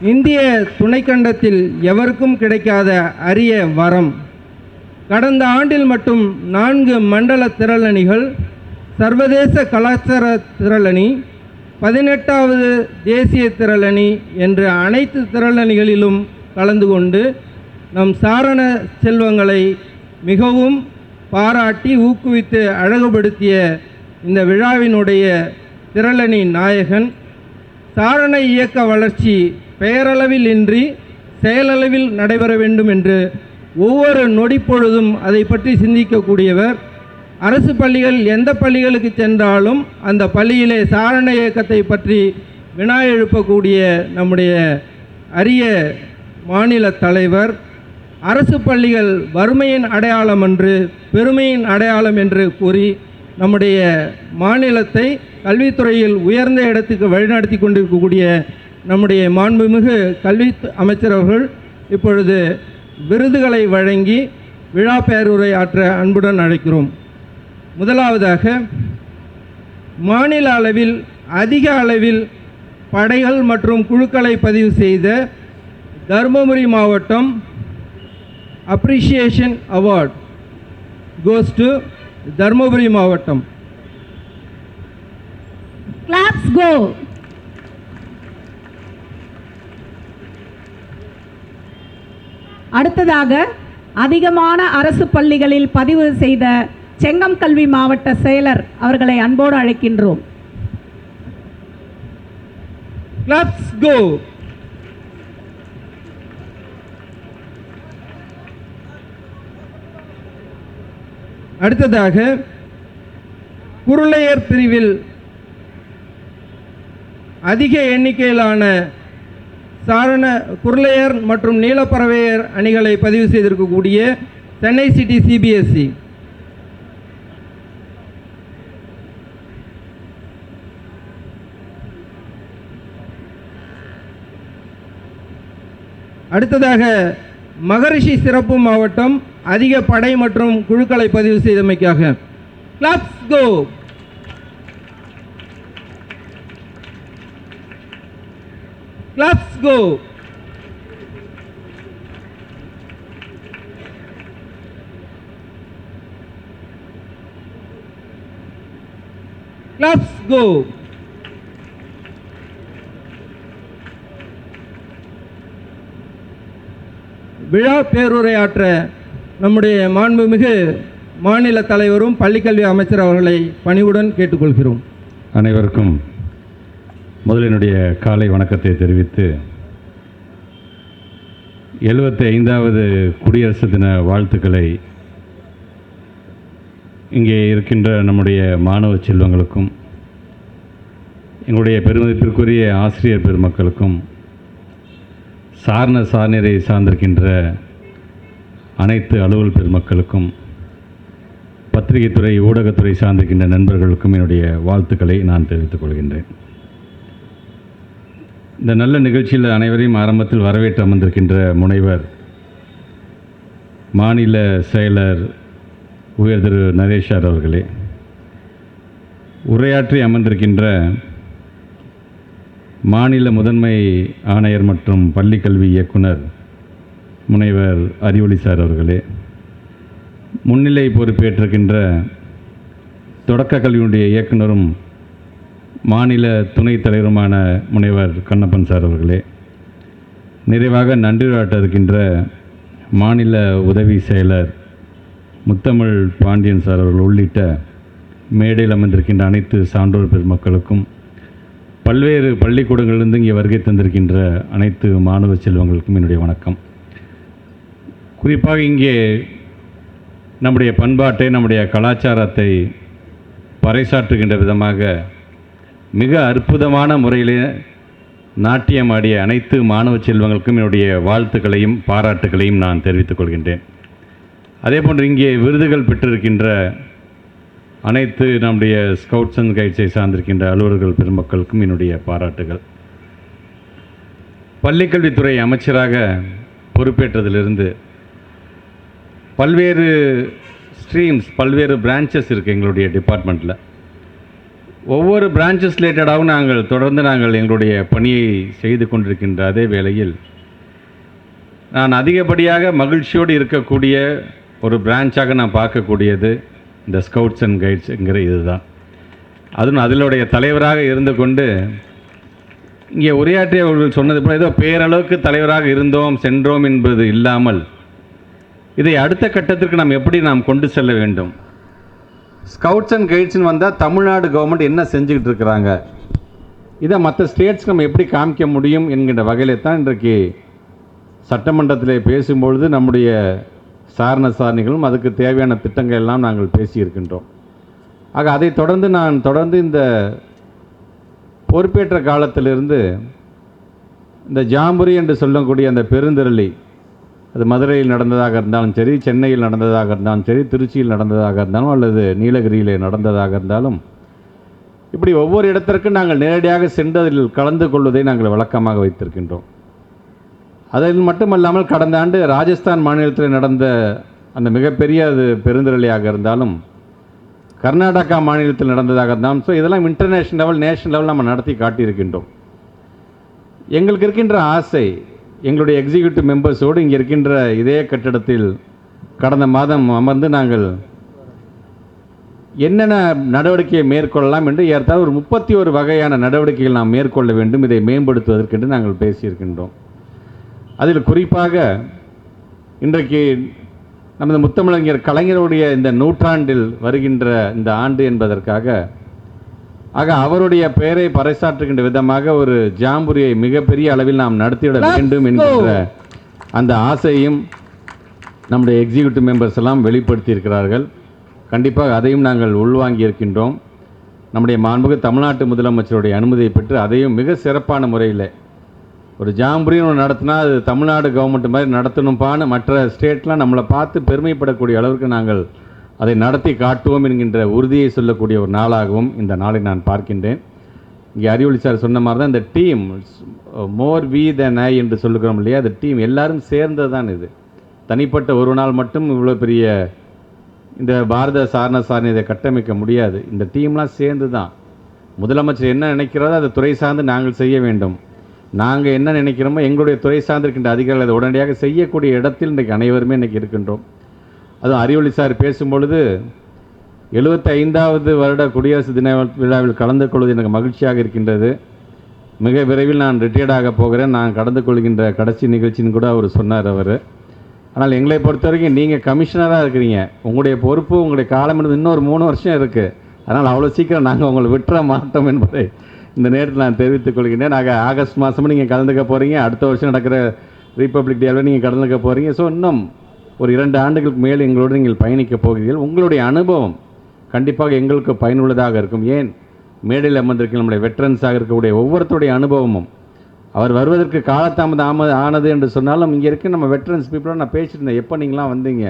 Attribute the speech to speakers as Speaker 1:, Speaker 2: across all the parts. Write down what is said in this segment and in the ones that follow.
Speaker 1: இந்திய துணைக்கண்டத்தில் எவருக்கும் கிடைக்காத அரிய வரம். கடந்த ஆண்டில் மட்டும் நான்கு மண்டல திரளணிகள் சர்வதேச கலாச்சார திரளணி பதினெட்டாவது தேசிய திரளணி என்ற அனைத்து திரளணிகளிலும் கலந்து கொண்டு நம் சாரண செல்வங்களை மிகவும் பாராட்டி ஊக்குவித்து அழகுபடுத்திய இந்த விழாவினுடைய திரளணி நாயகன் சாரண இயக்க வளர்ச்சி பெயரளவில் இன்றி செயலளவில் நடைபெற வேண்டும் என்று ஒவ்வொரு நொடிப்பொழுதும் அதை பற்றி சிந்திக்கக்கூடியவர். அரசு பள்ளிகள் எந்த பள்ளிகளுக்கு சென்றாலும் அந்த பள்ளியிலே சாரண இயக்கத்தை பற்றி வினா எழுப்பக்கூடிய நம்முடைய அரிய மாநில தலைவர். அரசு பள்ளிகள் வறுமையின் அடையாளம் என்று பெருமையின் அடையாளம் என்று கூறி நம்முடைய மாநிலத்தை கல்வித்துறையில் உயர்ந்த இடத்துக்கு வழிநடத்தி கொண்டிருக்கக்கூடிய நம்முடைய மாண்புமிகு கல்வி அமைச்சர் அவர்கள் இப்பொழுது விருதுகளை வழங்கி விழா பேருரை ஆற்ற அன்புடன் அழைக்கிறோம். முதலாவதாக மாநில அளவில் அதிக அளவில் படைகள் மற்றும் குழுக்களை பதிவு செய்த தருமபுரி மாவட்டம் appreciation award goes to Dharmapuri மாவட்டம்.
Speaker 2: கிளாப்ஸ் கோ அடுத்ததாக அதிகமான அரசு பள்ளிகளில் பதிவு செய்த செங்கம் கல்வி மாவட்ட செயலர் அவர்களை அன்போடு அழைக்கின்றோம்.
Speaker 1: அடுத்ததாக குருளையர் பிரிவில் அதிக எண்ணிக்கையிலான சாரண குருளையர் மற்றும் நீலப்பறவையர் அணிகளை பதிவு செய்திருக்கக்கூடிய சென்னை சிட்டி சிபிஎஸ்சி அடுத்ததாக மகரிஷி சிறப்பு மாவட்டம் அதிக படை மற்றும் குழுக்களை பதிவு செய்தமைக்காக. Claps go claps go claps go விழா பேருரையாற்ற நம்முடைய மாண்புமிகு மாநில தலைவரும் பள்ளிக்கல்வி அமைச்சர் அவர்களை பணிவுடன் கேட்டுக்கொள்கிறோம்.
Speaker 3: அனைவருக்கும் முதலினுடைய காலை வணக்கத்தை தெரிவித்து எழுபத்தி ஐந்தாவது குடியரசு தின வாழ்த்துக்களை இங்கே இருக்கின்ற நம்முடைய மாணவ செல்வங்களுக்கும் எங்களுடைய பெருமதிப்பிற்குரிய ஆசிரியர் பெருமக்களுக்கும் சார்ன சார்நிறை சார்ந்திருக்கின்ற அனைத்து அலுவல் பெருமக்களுக்கும் பத்திரிகைத்துறை ஊடகத்துறை சார்ந்திருக்கின்ற நண்பர்களுக்கும் என்னுடைய வாழ்த்துக்களை நான் தெரிவித்துக் கொள்கின்றேன். இந்த நல்ல நிகழ்ச்சியில் அனைவரையும் ஆரம்பத்தில் வரவேற்று அமர்ந்திருக்கின்ற முனைவர் மாநில செயலர் உயர் திரு நரேஷார் அவர்களே உரையாற்றி அமர்ந்திருக்கின்ற மாநில முதன்மை ஆணையர் மற்றும் பள்ளிக்கல்வி இயக்குனர் முனைவர் அறிவொளி சார் அவர்களே முன்னிலை பொறுப்பேற்றிருக்கின்ற தொடக்க கல்வியினுடைய இயக்குனரும் மாநில துணைத் தலைவருமான முனைவர் கண்ணப்பன் சார் அவர்களே நிறைவாக நன்றியாட்ட இருக்கின்ற மாநில உதவி செயலர் முத்தமிழ் பாண்டியன் சார் அவர்கள் உள்ளிட்ட மேடையில் அமர்ந்திருக்கின்ற அனைத்து சான்றோர் பெருமக்களுக்கும் பல்வேறு பள்ளிக்கூடங்களிலிருந்து இங்கே வருகை தந்திருக்கின்ற அனைத்து மாணவ செல்வங்களுக்கும் என்னுடைய வணக்கம். குறிப்பாக இங்கே நம்முடைய பண்பாட்டை நம்முடைய கலாச்சாரத்தை பறைசாற்றுகின்ற விதமாக மிக அற்புதமான முறையிலே நாட்டியமாடிய அனைத்து மாணவ செல்வங்களுக்கும் என்னுடைய வாழ்த்துக்களையும் பாராட்டுகளையும் நான் தெரிவித்துக் கொள்கின்றேன். அதேபோன்று இங்கே விருதுகள் பெற்றிருக்கின்ற அனைத்து நம்முடைய ஸ்கவுட்ஸ் அண்ட் கைட்ஸை சார்ந்திருக்கின்ற அலுவலர்கள் பெருமக்களுக்கும் என்னுடைய பாராட்டுகள். பள்ளிக்கல்வித்துறை அமைச்சராக பொறுப்பேற்றதிலிருந்து பல்வேறு ஸ்ட்ரீம்ஸ் பல்வேறு பிரான்ச்சஸ் இருக்குது எங்களுடைய டிபார்ட்மெண்ட்டில் ஒவ்வொரு பிரான்ச்சஸ் ரிலேட்டடாகவும் நாங்கள் தொடர்ந்து நாங்கள் எங்களுடைய பணியை செய்து கொண்டிருக்கின்ற அதே வேளையில் நான் அதிகப்படியாக மகிழ்ச்சியோடு இருக்கக்கூடிய ஒரு பிரான்ச்சாக நான் பார்க்கக்கூடியது இந்த ஸ்கவுட்ஸ் அண்ட் கைட்ஸுங்கிற இதுதான். அதுவும் அதிலுடைய தலைவராக இருந்து கொண்டு இங்கே உரையாற்றியவர்கள் சொன்னது போல ஏதோ பேரளவுக்கு தலைவராக இருந்தோம் சென்றோம் என்பது இல்லாமல் இதை அடுத்த கட்டத்திற்கு நாம் எப்படி நாம் கொண்டு செல்ல வேண்டும்? ஸ்கவுட்ஸ் அண்ட் கைட்ஸ்னு வந்தால் தமிழ்நாடு கவர்மெண்ட் என்ன செஞ்சுக்கிட்டு இருக்கிறாங்க? இதை மற்ற ஸ்டேட்ஸ்க்கு நம்ம எப்படி காமிக்க முடியும் என்கின்ற வகையில் தான் இன்றைக்கு சட்டமன்றத்தில் பேசும்பொழுது நம்முடைய சாரண சாரணிகளும் அதுக்கு தேவையான திட்டங்கள் எல்லாம் நாங்கள் பேசியிருக்கின்றோம். ஆக அதை தொடர்ந்து நான் தொடர்ந்து இந்த பொறுப்பேற்ற காலத்திலிருந்து இந்த ஜாம்புரி என்று சொல்லக்கூடிய அந்த பெருந்திரளி அது மதுரையில் நடந்ததாக இருந்தாலும் சரி சென்னையில் நடந்ததாக இருந்தாலும் சரி திருச்சியில் நடந்ததாக இருந்தாலும் அல்லது நீலகிரியிலே நடந்ததாக இருந்தாலும் இப்படி ஒவ்வொரு இடத்திற்கும் நாங்கள் நேரடியாக சென்று அதில் கலந்து கொள்வதை நாங்கள் வழக்கமாக வைத்திருக்கின்றோம். அதில் மட்டுமல்லாமல் கடந்த ஆண்டு ராஜஸ்தான் மாநிலத்தில் நடந்த அந்த மிகப்பெரிய அது பெருந்திரளியாக இருந்தாலும் கர்நாடகா மாநிலத்தில் நடந்ததாக இருந்தாலும் ஸோ இதெல்லாம் இன்டர்நேஷனல் லெவல் நேஷனல் லெவல் நம்ம நடத்தி காட்டியிருக்கின்றோம். எங்களுக்கு இருக்கின்ற ஆசை எங்களுடைய எக்ஸிக்யூட்டிவ் மெம்பர்ஸோடு இங்கே இருக்கின்ற இதே கட்டிடத்தில் கடந்த மாதம் அமர்ந்து நாங்கள் என்னென்ன நடவடிக்கையை மேற்கொள்ளலாம் என்று ஏற்றால் ஒரு முப்பத்தி ஒரு வகையான நடவடிக்கைகள் நாம் மேற்கொள்ள வேண்டும். இதை மேம்படுத்துவதற்கென்று நாங்கள் பேசியிருக்கின்றோம். அதில் குறிப்பாக இன்றைக்கு நமது முத்தமிழறிஞர் கலைஞருடைய இந்த நூற்றாண்டில் வருகின்ற இந்த ஆண்டு என்பதற்காக ஆக அவருடைய பெயரை பறைசாற்றுகின்ற விதமாக ஒரு ஜாம்புரியை மிகப்பெரிய அளவில் நாம் நடத்திவிட வேண்டும். என்கின்ற அந்த ஆசையும் நம்முடைய எக்ஸிக்யூட்டிவ் மெம்பர்ஸ் எல்லாம் வெளிப்படுத்தி இருக்கிறார்கள் கண்டிப்பாக அதையும் நாங்கள் உள்வாங்கி இருக்கின்றோம் நம்முடைய மாண்புக்கு தமிழ்நாட்டு முதலமைச்சருடைய அனுமதியை பெற்று அதையும் மிக சிறப்பான முறையில் ஒரு ஜாம்புரின்னு ஒன்று நடத்தினா அது தமிழ்நாடு கவர்மெண்ட் மாதிரி நடத்தணும்பான்னு மற்ற ஸ்டேட்லாம் நம்மளை பார்த்து பெருமைப்படக்கூடிய அளவுக்கு நாங்கள் அதை நடத்தி காட்டுவோம் என்கின்ற உறுதியை சொல்லக்கூடிய ஒரு நாளாகவும் இந்த நாளை நான் பார்க்கின்றேன். இங்கே அறிவொளி சார் சொன்ன மாதிரி தான் இந்த team more we than I என்று சொல்லுகிறோம் இல்லையா? அந்த டீம் எல்லாரும் சேர்ந்தது தான் இது. தனிப்பட்ட ஒரு நாள் மட்டும் இவ்வளோ பெரிய இந்த பாரத சாரண சாரணி இதை கட்டமைக்க முடியாது. இந்த டீம்லாம் சேர்ந்து தான் முதலமைச்சர் என்ன நினைக்கிறதோ அதை துறை சார்ந்து நாங்கள் செய்ய வேண்டும். நாங்கள் என்ன நினைக்கிறோமோ எங்களுடைய துறை சார்ந்திருக்கின்ற அதிகாரிகள் அதை உடனடியாக செய்யக்கூடிய இடத்தில் இன்றைக்கு அனைவருமே இன்றைக்கி இருக்கின்றோம். அதுவும் அறிவொளி சார் பேசும்பொழுது எழுபத்தி ஐந்தாவது வருட குடியரசு தின விழாவில் கலந்து கொள்வது எனக்கு மகிழ்ச்சியாக இருக்கின்றது. மிக விரைவில் நான் ரிட்டையர்ட் ஆக போகிறேன். நான் கலந்து கொள்கின்ற கடைசி நிகழ்ச்சின்னு கூட அவர் சொன்னார் அவர். ஆனால் எங்களை பொறுத்த வரைக்கும் நீங்கள் கமிஷனராக இருக்கிறீங்க. உங்களுடைய பொறுப்பு உங்களுடைய காலம் என்பது இன்னொரு மூணு வருஷம் இருக்குது அதனால் அவ்வளோ சீக்கிரம் நாங்கள் உங்களை விட்டுற மாட்டோம் என்பதை இந்த நேரத்தில் நான் தெரிவித்துக் கொள்கின்றேன். நாங்கள் ஆகஸ்ட் மாதமும் நீங்கள் கலந்துக்க போகிறீங்க அடுத்த வருஷம் நடக்கிற ரிப்பப்ளிக் டேவில் நீங்கள் கலந்துக்க போகிறீங்க ஸோ இன்னும் ஒரு இரண்டு ஆண்டுகளுக்கு மேல் எங்களோடு நீங்கள் பயணிக்க போகிறீர்கள். உங்களுடைய அனுபவம் கண்டிப்பாக எங்களுக்கு பயனுள்ளதாக இருக்கும். ஏன்? மேடையில் அமர்ந்திருக்கிற நம்முடைய வெட்டரன்ஸாக இருக்கக்கூடிய ஒவ்வொருத்தருடைய அனுபவமும். அவர் வருவதற்கு காலத்தாமதம் ஆம ஆனது என்று சொன்னாலும் இங்கே இருக்க நம்ம வெட்டரன்ஸ் பீப்புளோட நான் பேசியிருந்தேன். எப்போ நீங்களாம் வந்தீங்க?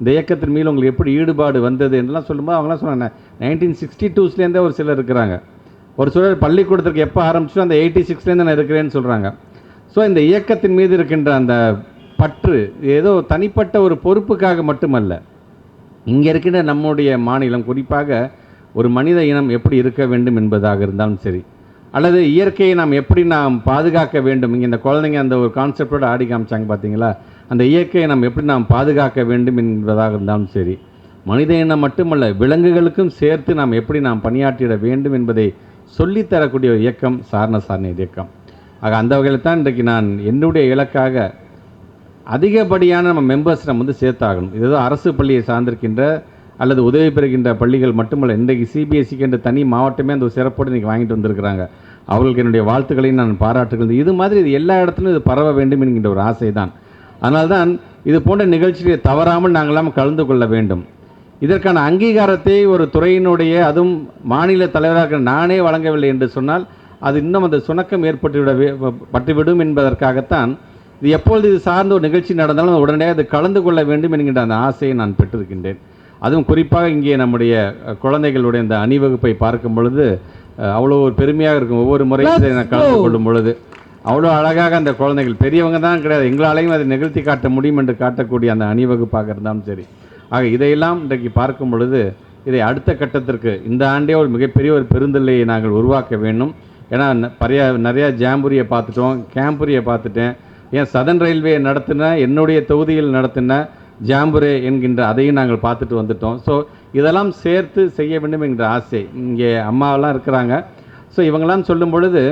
Speaker 3: இந்த இயக்கத்தின் மீது உங்களுக்கு எப்படி ஈடுபாடு வந்தது என்றெல்லாம் சொல்லும்போது அவங்களாம் சொன்னாங்க நைன்டீன் சிக்ஸ்டி டூஸ்லேருந்தே ஒரு சிலர் இருக்கிறாங்க. ஒரு சிலர் பள்ளிக்கூடத்திற்கு எப்போ ஆரம்பிச்சோ அந்த எயிட்டி சிக்ஸ்லேருந்து நான் இருக்கிறேன்னு சொல்கிறாங்க ஸோ இந்த இயக்கத்தின் மீது இருக்கின்ற அந்த பற்று ஏதோ தனிப்பட்ட ஒரு பொறுப்புக்காக மட்டுமல்ல இங்கே இருக்கின்ற நம்முடைய மாநிலம் குறிப்பாக ஒரு மனித இனம் எப்படி இருக்க வேண்டும் என்பதாக இருந்தாலும் சரி அல்லது இயற்கையை நாம் எப்படி நாம் பாதுகாக்க வேண்டும் இங்கே இந்த குழந்தைங்க அந்த ஒரு கான்செப்டோடு ஆடி காமிச்சாங்க பார்த்தீங்களா அந்த இயற்கையை நாம் எப்படி நாம் பாதுகாக்க வேண்டும் என்பதாக இருந்தாலும் சரி மனித இனம் மட்டுமல்ல விலங்குகளுக்கும் சேர்த்து நாம் எப்படி நாம் பணியாற்றிட வேண்டும் என்பதை சொல்லித்தரக்கூடிய ஒரு இயக்கம் சாரண சாரண இயக்கம். ஆக அந்த வகையில் தான் இன்றைக்கு நான் என்னுடைய இலக்காக அதிகப்படியான நம்ம மெம்பர்ஸ் நம்ம வந்து சேர்த்தாகணும். இதுதான் அரசு பள்ளியை சார்ந்திருக்கின்ற அல்லது உதவி பெறுகின்ற பள்ளிகள் மட்டுமல்ல இன்றைக்கு சிபிஎஸ்சிக்கு என்ற தனி மாவட்டமே அந்த ஒரு சிறப்போடு இன்றைக்கி வாங்கிட்டு வந்திருக்கிறாங்க. அவர்களுக்கு என்னுடைய வாழ்த்துக்களையும் நான் பாராட்டுகிறது இது மாதிரி இது எல்லா இடத்துலையும் இது பரவ வேண்டும் என்கின்ற ஒரு ஆசை தான் அதனால்தான் இது போன்ற நிகழ்ச்சியை தவறாமல் நாங்களாம் கலந்து கொள்ள வேண்டும். இதற்கான அங்கீகாரத்தை ஒரு துறையினுடைய அதுவும் மாநில தலைவராக நானே வழங்கவில்லை என்று சொன்னால் அது இன்னும் அந்த சுணக்கம் ஏற்பட்டுவிட பட்டுவிடும் என்பதற்காகத்தான் இது எப்பொழுது இது சார்ந்த ஒரு நிகழ்ச்சி நடந்தாலும் உடனடியாக அது கலந்து கொள்ள வேண்டும் என்கின்ற அந்த ஆசையை நான் பெற்றிருக்கின்றேன். அதுவும் குறிப்பாக இங்கே நம்முடைய குழந்தைகளுடைய இந்த அணிவகுப்பை பார்க்கும் பொழுது அவ்வளோ ஒரு பெருமையாக இருக்கும் ஒவ்வொரு முறையும் இதை நான் கலந்து கொள்ளும் பொழுது. அவ்வளோ அழகாக அந்த குழந்தைகள் பெரியவங்க தான் கிடையாது எங்களாலையும் அதை நிகழ்த்தி காட்ட முடியும் என்று காட்டக்கூடிய அந்த அணிவகுப்பாக இருந்தாலும் சரி. ஆக இதையெல்லாம் இன்றைக்கு பார்க்கும் பொழுது இதை அடுத்த கட்டத்திற்கு இந்த ஆண்டே ஒரு மிகப்பெரிய ஒரு பெருந்தலையை நாங்கள் உருவாக்க வேண்டும். ஏன்னா ந- பறைய நிறையா ஜாம்புரியை பார்த்துட்டோம் கேம்புரியை பார்த்துட்டேன். ஏன் சதன் ரயில்வே நடத்தின என்னுடைய தொகுதியில் நடத்தின ஜாம்புரே என்கின்ற அதையும் நாங்கள் பார்த்துட்டு வந்துட்டோம். ஸோ இதெல்லாம் சேர்த்து செய்ய வேண்டும் என்கிற ஆசை. இங்கே அம்மாவெல்லாம் இருக்கிறாங்க. ஸோ இவங்கெல்லாம் சொல்லும் பொழுது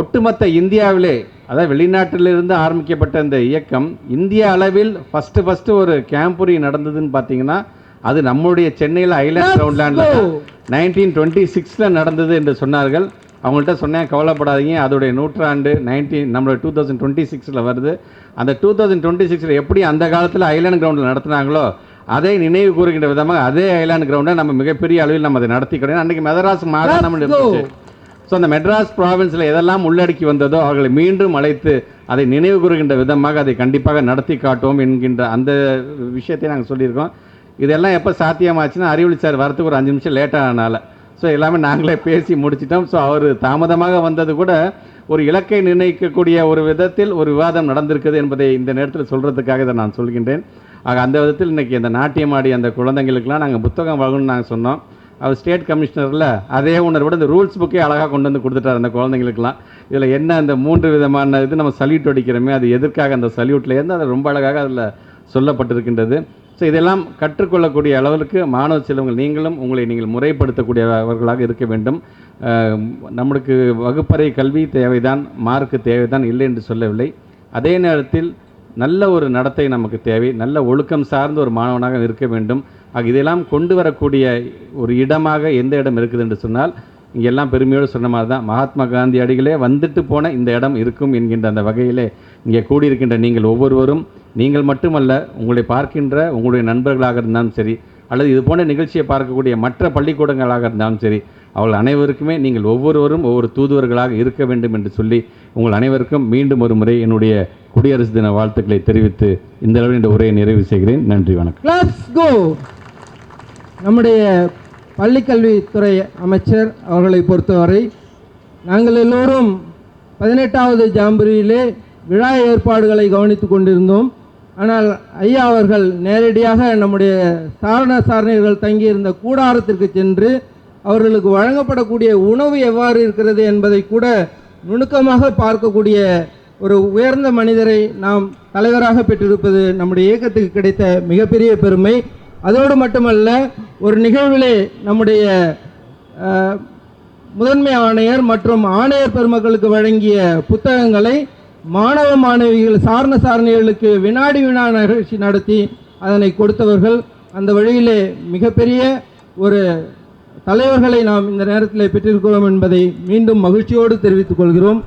Speaker 3: ஒட்டுமொத்த இந்தியாவிலே அதாவது வெளிநாட்டிலிருந்து ஆரம்பிக்கப்பட்ட இந்த இயக்கம் இந்திய அளவில் ஃபஸ்ட்டு ஃபஸ்ட்டு ஒரு கேம்புரி நடந்ததுன்னு பார்த்தீங்கன்னா அது நம்முடைய சென்னையில் ஐலாண்ட் கிரவுண்ட்லேண்டில். நைன்டீன் டுவெண்ட்டி சிக்ஸில் நடந்தது என்று சொன்னார்கள். அவங்கள்ட்ட சொன்னேன் கவலைப்படாதீங்க அதோடைய நூற்றாண்டு நைன்டீன் நம்மளோட டூ தௌசண்ட் டுவெண்ட்டி சிக்ஸில் வருது. அந்த டூ தௌசண்ட் டுவெண்ட்டி சிக்ஸில் எப்படி அந்த காலத்தில் ஐலாண்ட் கிரவுண்டில் நடத்துனாங்களோ அதை நினைவு கூறுகின்ற விதமாக அதே ஐலாண்ட் கிரவுண்டை நம்ம மிகப்பெரிய அளவில் நம்ம அதை நடத்திக்கிறோம். அன்றைக்கி மெதராஸ்
Speaker 1: Let's go.
Speaker 3: இருந்துச்சு. ஸோ அந்த மெட்ராஸ் ப்ராவின்ஸில் எதெல்லாம் உள்ளடக்கி வந்ததோ அவர்களை மீண்டும் அழைத்து அதை நினைவு கூறுகின்ற விதமாக அதை கண்டிப்பாக நடத்தி காட்டுவோம் என்கின்ற அந்த விஷயத்தை நாங்கள் சொல்லியிருக்கோம். இதெல்லாம் எப்போ சாத்தியமாச்சுன்னா அறிவொளி சார் வரத்துக்கு ஒரு அஞ்சு நிமிஷம் லேட்டானால ஸோ எல்லாமே நாங்களே பேசி முடிச்சிட்டோம். ஸோ அவர் தாமதமாக வந்தது கூட ஒரு இலக்கை நிர்ணயிக்கக்கூடிய ஒரு விதத்தில் ஒரு விவாதம் நடந்திருக்குது என்பதை இந்த நேரத்தில் சொல்கிறதுக்காக இதை நான் சொல்கின்றேன். ஆக அந்த விதத்தில் இன்றைக்கி அந்த நாட்டியம் ஆடி அந்த குழந்தைங்களுக்கெல்லாம் நாங்கள் புத்தகம் வாங்கணும்னு நாங்கள் சொன்னோம். அவர் ஸ்டேட் கமிஷனரில் அதே உணர்வோட இந்த ரூல்ஸ் புக்கே அழகாக கொண்டு வந்து கொடுத்துட்டார் அந்த குழந்தைங்களுக்குலாம் இதில் என்ன அந்த மூன்று விதமான இது நம்ம சல்யூட் அடிக்கிறோமே அது எதற்காக அந்த சல்யூட்லேருந்து அது ரொம்ப அழகாக அதில் சொல்லப்பட்டிருக்கின்றது. ஸோ இதெல்லாம் கற்றுக்கொள்ளக்கூடிய அளவிற்கு மாணவ செல்வங்கள் நீங்களும் உங்களை நீங்கள் முறைப்படுத்தக்கூடியவர்களாக இருக்க வேண்டும். நம்மளுக்கு வகுப்பறை கல்வி தேவைதான் மார்க்கு தேவைதான் இல்லை என்று சொல்லவில்லை. அதே நேரத்தில் நல்ல ஒரு நடத்தை நமக்கு தேவை. நல்ல ஒழுக்கம் சார்ந்த ஒரு மாணவனாக இருக்க வேண்டும். ஆக இதெல்லாம் கொண்டு வரக்கூடிய ஒரு இடமாக எந்த இடம் இருக்குது என்று சொன்னால் இங்கெல்லாம் பெருமையோடு சொன்ன மாதிரி தான் மகாத்மா காந்தி அடிகளே வந்துட்டு போன இந்த இடம் இருக்கும் என்கின்ற அந்த வகையிலே இங்கே கூடியிருக்கின்ற நீங்கள் ஒவ்வொருவரும் நீங்கள் மட்டுமல்ல உங்களை பார்க்கின்ற உங்களுடைய நண்பர்களாக இருந்தாலும் சரி அல்லது இது போன்ற நிகழ்ச்சியை பார்க்கக்கூடிய மற்ற பள்ளிக்கூடங்களாக இருந்தாலும் சரி அவர்கள் அனைவருக்குமே நீங்கள் ஒவ்வொருவரும் ஒவ்வொரு தூதுவர்களாக இருக்க வேண்டும் என்று சொல்லி உங்கள் அனைவருக்கும் மீண்டும் ஒரு முறை என்னுடைய குடியரசு தின வாழ்த்துக்களை தெரிவித்து இந்த அளவில் இந்த உரையை நிறைவு செய்கிறேன். நன்றி வணக்கம்.
Speaker 1: நம்முடைய பள்ளிக்கல்வித்துறை அமைச்சர் அவர்களை பொறுத்தவரை நாங்கள் எல்லோரும் பதினெட்டாவது ஜாம்பரியிலே விழா ஏற்பாடுகளை கவனித்து கொண்டிருந்தோம். ஆனால் ஐயா அவர்கள் நேரடியாக நம்முடைய சாரண சாரணியர்கள் தங்கியிருந்த கூடாரத்திற்கு சென்று அவர்களுக்கு வழங்கப்படக்கூடிய உணவு எவ்வாறு இருக்கிறது என்பதை கூட நுணுக்கமாக பார்க்கக்கூடிய ஒரு உயர்ந்த மனிதரை நாம் தலைவராக பெற்றிருப்பது நம்முடைய இயக்கத்துக்கு கிடைத்த மிகப்பெரிய பெருமை. அதோடு மட்டுமல்ல ஒரு நிகழ்விலே நம்முடைய முதன்மை ஆணையர் மற்றும் ஆணையர் பெருமக்களுக்கு வழங்கிய புத்தகங்களை மாணவ மாணவிகள் சார்ந்த சாரணிகளுக்கு வினாடி வினா நிகழ்ச்சி நடத்தி அதனை கொடுத்தவர்கள் அந்த வழியிலே மிகப்பெரிய ஒரு தலைவர்களை நாம் இந்த நேரத்தில் பெற்றிருக்கிறோம் என்பதை மீண்டும் மகிழ்ச்சியோடு தெரிவித்துக் கொள்கிறோம்.